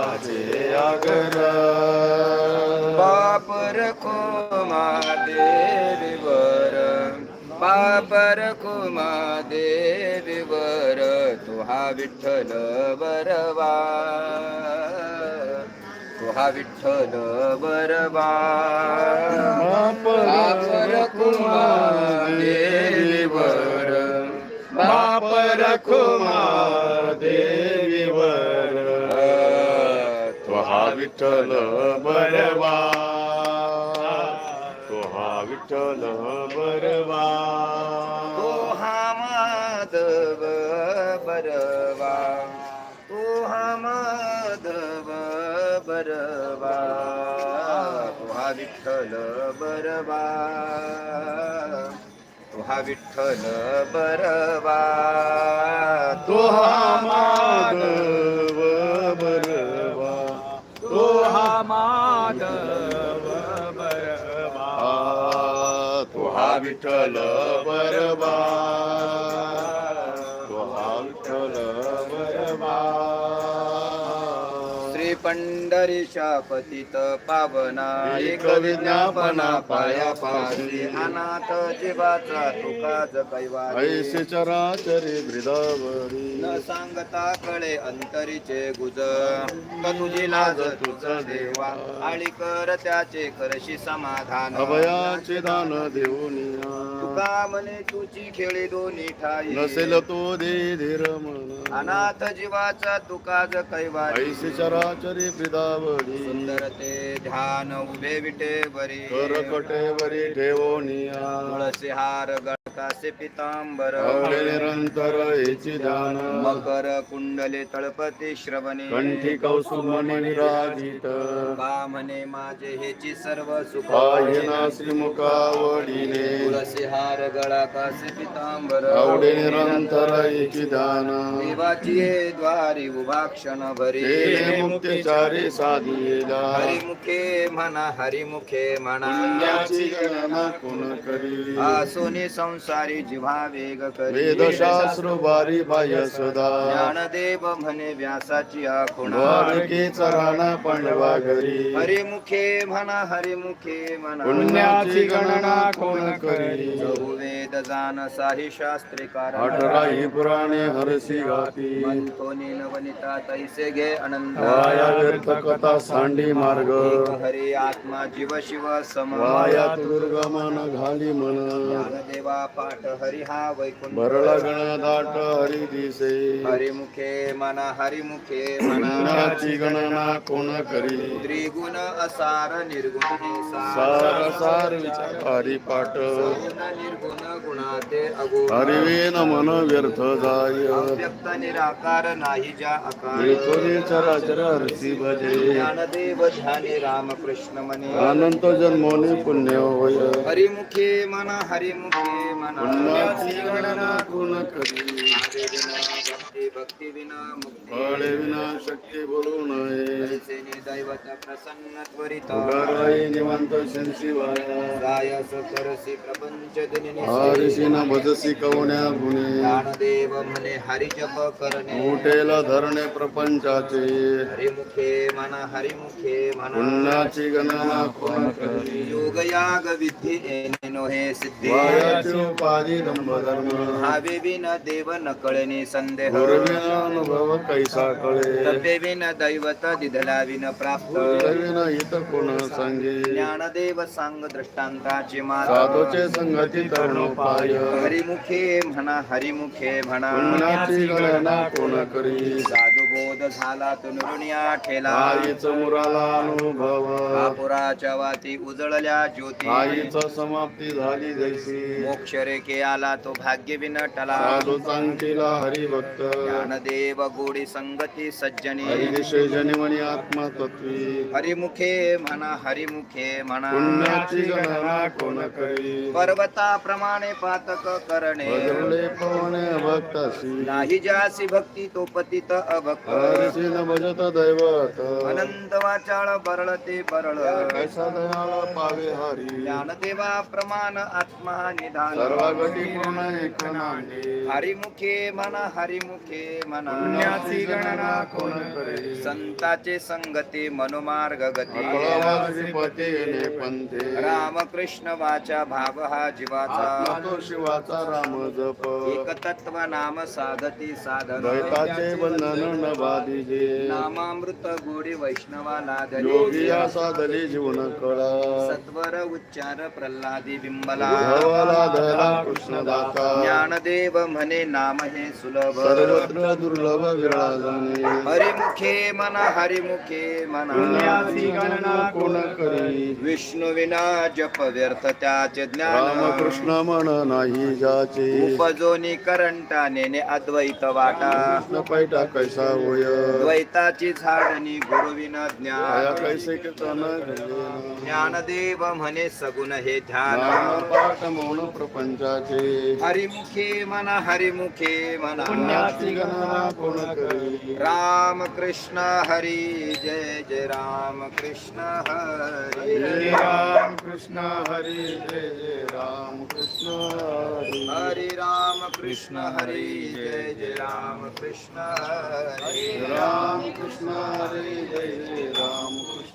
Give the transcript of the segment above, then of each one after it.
आगर बाप रखो देवीवर बाप रखो देवीवर तू हा विठ्ठल बरवा. तू हा विठ्ठल बरवा. बाप रखो देवीवर बाप रखुमा देवीवर विठ्ठल बरवा. तो हा विठ्ठल बरवा. तो हा माधव बरवा. तो हा माधव बरवा. तो हा विठ्ठल बरवा. तो हा विठ्ठल बरवा. तो हा माधव माधव बरबा तो हा विठ्ठल बरबा पंढरीच्या पतित पावना एक विज्ञापना पाया पाशी. अनाथ जीवाचा तुकाच कैवारी. ऐसे चराचरी ब्रिदावरी न सांगता कळे अंतरीचे गुज. तुझी लाज तुझ देवा. आळी कर त्याचे करशी समाधान. अभयाचे दान देऊनिया तुका म्हणे तुझी खेळी दोन्ही ठाई. नसेल तो दे धीर अनाथ जीवाचा तुकाच कैवारी. ऐसे चराचरी ब्रिदावरी सुंदर ते ध्यान उभे विटे बरी कर कटेवरी ठेवोनिया तुळसी हार गळकासे पितांबर। निरंतर ध्यान मकर कुंडले तळपती श्रवणे। कंठी कौसुमणी निराजित। का म्हणे माझे हेची सर्व सुख पाहिना श्रीमुखावडीने तुळसी हार गळा कासे पितांबर। आवडे निरंतर ध्यान देवाची हे द्वारी उभा क्षण भरी। केले मुक्तिचारी साधिला हरिमुखे म्हणा हरिमुखे म्हणा। कोण करी आसोनी संसारी जिव्हा वेग करी. वेदशास्त्र बारी बाह्य सदा. ज्ञानदेव म्हणे व्यासाची आखुणा राणा पांडवा घरी. हरिमुखे म्हणा हरिमुखे म्हणा. पुण्याची गणना कोण करी? वेद जान साही शास्त्रिकार अठरा ही पुराणे हरसी गाती मंथोनी नवनिता तैसे घे अनंत वाया व्यर्थ कथा सांडी मार्ग. हरी आत्मा जीव शिव सम वाया दुर्गमन घाली मन. ज्ञानदेवा पाठ हरी हा वैकुंठ. भरला गण दाट हरी दिसे. हरिमुखे म्हणा हरिमुखे पुण्याची गणना कोण करी? त्रिगुण असार निर्गुण हे सार. सार विचार हरी पाठ. निर्गुण गुणाते अगुण. हरिवेन मन व्यर्थ जाय. अव्यक्त निराकार नाही ज्या आकार विरतोनी चराचर हरसी भजे. ज्ञानदेव ध्यानी रामकृष्ण म्हणे अनंत जन्मोनी पुण्य होय. हरिमुखे म्हणा हरिमुखे म्हणा पुण्याची गणना कोण करी. भक्ती भक्ती विना मुक्ती फळे विना शक्ती बोलू नये. ऐसेनी दैवत प्रसन्न त्वरित. उगाराई निवांत शिवाया गायस करसी प्रपंच दिनी हरिशी न भजसी कवण्या गुणे. ज्ञानदेव म्हणे हरिजप करणे. उठेला धरणे प्रपंचाचे. हरिमुखे म्हणा हरिमुखे पुण्याची गणना कोण करी. योग याग येणे नोहे सिद्धी। उपाधी धर्म धर्म भावे विन देव न कळणे संदेह। गुरविना अनुभव कैसा कळे। तपे विन दैवत दिधला विन प्राप्त। गुरविना हित कोण सांगे। ज्ञानदेव सांग दृष्टांताची मात साधूचे संगती तरुणोपाय। हरिमुखे म्हणा हरिमुखे म्हणा। गणना कोण करी। साधू बोध झाला तो ठेला। आईच मुराला अनुभव। कापुराच्या वाती उजळल्या ज्योती। आईच समाप्ती झाली जैसी। मोक्ष रेखे आला तो भाग्य हरिभक्त। ज्ञानदेव गोडी संगती सज्जनी। आत्मतत्वी हरिमुखे म्हणा हरिमुखे म्हणा। पुण्याची गणना कोण करी? पर्वताप्रमाणे पातक करणे। भजले पवने भक्तसी नाही ज्यासी भक्ती तो पतित अभक्त। हरिसी न भजत दैवत। अनंत वाचाळ बरळ। ते बरळ कैसा दयाळ पावे हरी। ज्ञानदेवा प्रमाण आत्मा निधान सर्वागती पूर्ण एक नांदे हरिमुखे म्हणा हरिमुखे म्हणा पुण्याची गणना कोण करे संताचे संगती मनोमार्ग गती. अकळवासी पती येणे पंथे. रामकृष्ण वाचा भाव हा जीवाचा. आत्मा तो शिवाचा राम जप. एकतत्व नाम साधती साधन. द्वैताचे बंधन न बाधिजे. नामामृत गोडी वैष्णवाला योगी या साधले जीवन कळा सत्वर उच्चार प्रल्हादी बिंबला धरा कृष्ण दाता ज्ञानदेव म्हणे नाम हे सुलभ। सर्वत्र दुर्लभ विरळा जाणे हरिमुखे म्हणा हरिमुखे गणना कोण करी? विष्णू विना जप व्यर्थ त्याचे ज्ञान। रामकृष्ण म्हण नाही जाचे। उपजोनी करंटाने अद्वैत वाटा। कृष्ण पैठा कैसा होय? द्वैताची झाडणी गुरुविना ज्ञान। कैसे ज्ञानदेव म्हणे सगुण हे ध्यान। मौन प्रपंचाचे। हरिमुखे म्हणा हरिमुखे म्हणा राम कृष्ण हरी जय जय राम कृष्ण हरी। राम कृष्ण हरी जय जय राम कृष्ण हरी। हरी राम कृष्ण हरी जय जय राम कृष्ण हरी राम कृष्ण हरी जय जय राम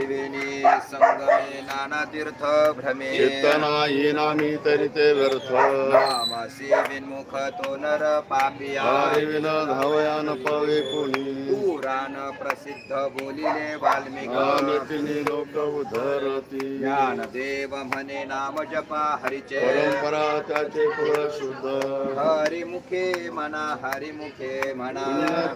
त्रिवेणी संगमे नाना तीर्थ भ्रमे। चेतना येनामी तरी ते व्यर्थ। नामासी विन्मुख तो नर पापिया। विन धावया न पावे कोणी। पुराण प्रसिद्ध बोलिले वाल्मिक। लोक उधरती ज्ञानदेव म्हणे नाम जपा हरिचे। परंपरा त्याचे कुळ शुद्ध। हरिमुखे म्हणा हरिमुखे म्हणा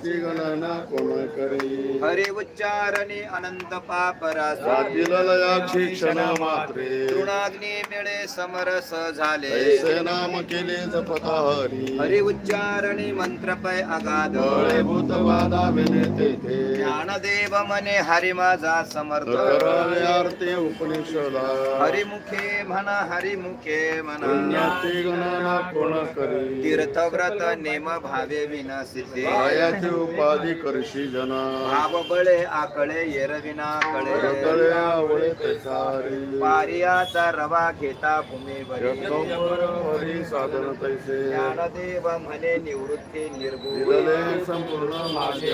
गणना कोण करी हरे उच्चारणे अनंत पापरास रातील लयाची क्षण मात्रे. तृणाग्नी मिळे समरस झाले. ऐसे नाम केले जपता हरी. हरि उच्चारणे मंत्रपय अगाध. बळे भूत बाधा विने तेथे ज्ञानदेव मने हरि माझा समर्थ. करावे आरते उपनिषदा. हरिमुखे म्हणा हरिमुखे म्हणा. पुण्याची गणना कोण करी? तीर्थव्रत नेम भावे विना सिद्धे उपाधी करशी जना. भाव बळे आकळे येरविना कळे. पारियाचा रवा घेता भूमीवरी साधन तैसे ज्ञानदेव म्हणे निवृत्ती संपूर्ण माझे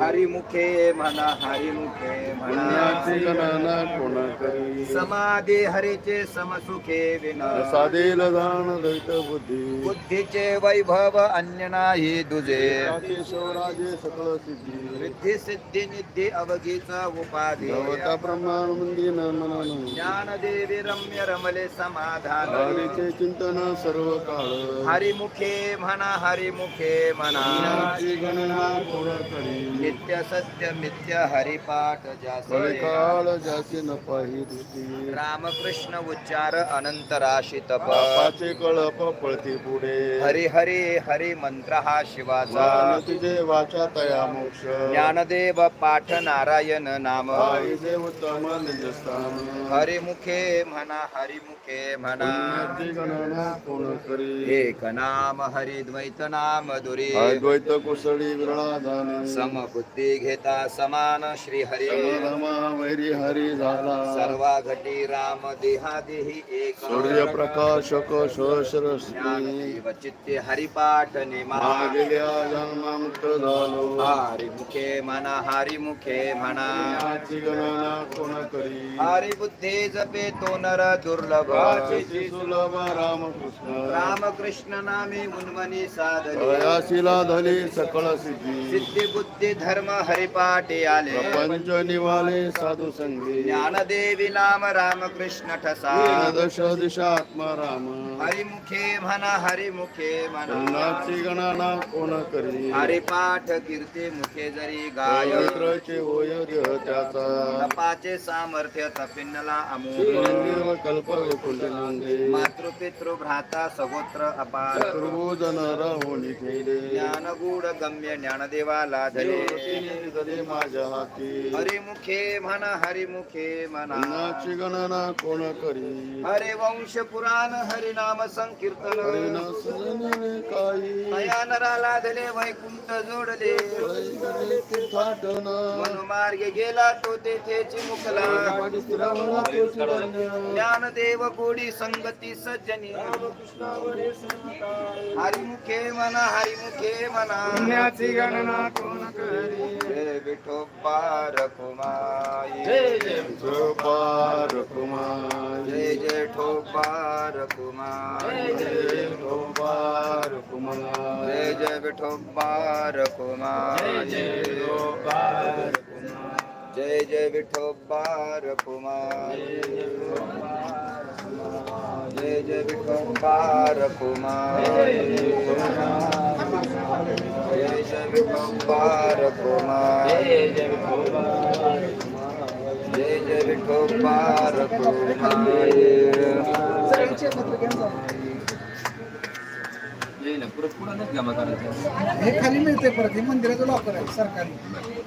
हरिमुखे म्हणा हरिमुखे म्हणा कोण करी समाधी हरीचे समसुखे विना साधेल जाण दैत बुद्धी बुद्धीचे वैभव अन्य नाही दुजे केशवराजे सकळ सिद्धी सिद्धी निधी अवघीचा उपाधी मनन ज्ञानदेवी रम्य रमले समाधान हरीचे चिंतन सर्व काळ हरिमुखे म्हणा हरिमुखे म्हणा गणना कोण करी नित्य सत्य मिथ्य हरिपाठ जासे ज्याची न पाही रामकृष्ण उच्चार अनंत राशी तप पापाचे कळप पळती पुढे हरी हरी हरी मंत्र हा शिवाचा तुझे वाचा तया मोक्ष। ज्ञानदेव पाठ नारायण नाम हरिमुखे म्हणा हरिमुखे म्हणा एक नाम हरिद्वैत नाम दुरी। अद्वैत कुसळी विरळा जाणे समबुद्धी घेता समान श्री हरी। वैरी हरी झाला। सर्वा घटी राम देहादेही एक। सूर्यप्रकाशक सहस्र श्री ज्ञानदेव चित्ते हरिपाठ नेमा। जन्मामुक्त झालो। हरिमुखे म्हणा हरिमुखे म्हणा गणना कोण करी हरिबुद्धी जपे तो नर दुर्लभ. वाचेची सुलभ रामकृष्ण. रामकृष्ण नामे उन्मनी साधने. अयाशिला धली सकळ सिद्धी. सिद्धी बुद्धी धर्म हरिपाठी आले. प्रपंच निवाले साधू संगी ज्ञानदेवी नाम रामकृष्ण ठसा. दश दिशा आत्मा राम. हरिमुखे म्हणा हरिमुखे म्हणा नाची गणना कोण करी हरिपाठ कीर्ती मुखे जरी गाय होय देह त्याचा. तपाचे सामर्थ्य तपिन्नला कल्प नांदे मातृपितृ भ्राता सगोत्र अपार. सर्वजन राहुनी केले ज्ञान गुड गम्य ज्ञानदेवाला धरे धरे माझ्या हाती हरिमुखे म्हणा हरिमुखे म्हणा नाची गणना कोण करी हरे वंश पुराण हरिनाम संकीर्तन. हरिना सजने काही नया नराला धले वैकुंठ जोडले. मनोमार्गे गेला तो श्रावणा तोची धन्य. ज्ञानदेव गोडी संगती सज्जनी हरिमुखे म्हणा हरिमुखे म्हणा पुण्याची गणना कोण करी जय विठोबा रखुमाई जय जय ठोबा रखुमाई जय गोपार कुमार जय जय विठोबा रखुमाई जय जय विठोबा रखुमाई जय जय विठोबा रखुमाई जय जय विठोबा रखुमाई जय जय विठोबा रखुमाई हे खाली मिळते परत हे मंदिराचं लॉकर आहे सरकारी